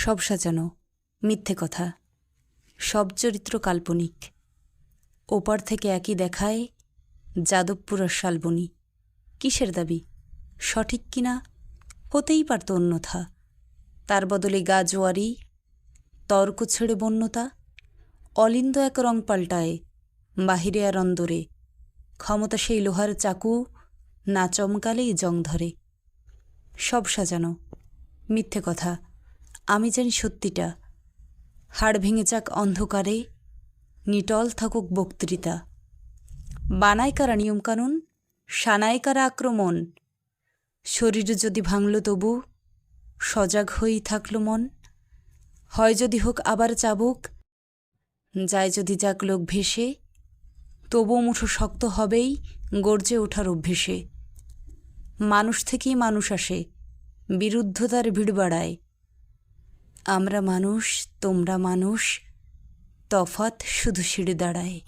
সব সাজানো, মিথ্যে কথা। সব চরিত্র কাল্পনিক। ওপার থেকে একই দেখায় যাদবপুর আর শালবনী। কিসের দাবি? সঠিক কিনা হতেই পারত অন্যথা। তার বদলে গা জোয়ারি, তর্ক ছেড়ে বন্যতা, অলিন্দ এক রং পাল্টায়, বাহিরে আর অন্দরে। ক্ষমতা সেই লোহার চাকু, না চমকালেই জং ধরে। সব সাজানো, মিথ্যে কথা। আমি জানি সত্যিটা। হাড় ভেঙে যাক অন্ধকারে, নিটল থাকুক বক্তৃতা। বানায় কারা নিয়মকানুন সানায় কারা আক্রমণ। শরীর যদি ভাঙল তবু, সজাগ হয়েই থাকল মন। হয় যদি হোক আবার চাবুক, যায় যদি যাক লোক ভেসে তবু মুঠো শক্ত হবেই গর্জে ওঠার অভ্যেসে। মানুষ থেকেই মানুষ আসে, বিরুদ্ধতার ভিড় বাড়ায়। আমরা মানুষ তোমরা মানুষ তফাত শুধু সিঁড়ে দাঁড়ায়।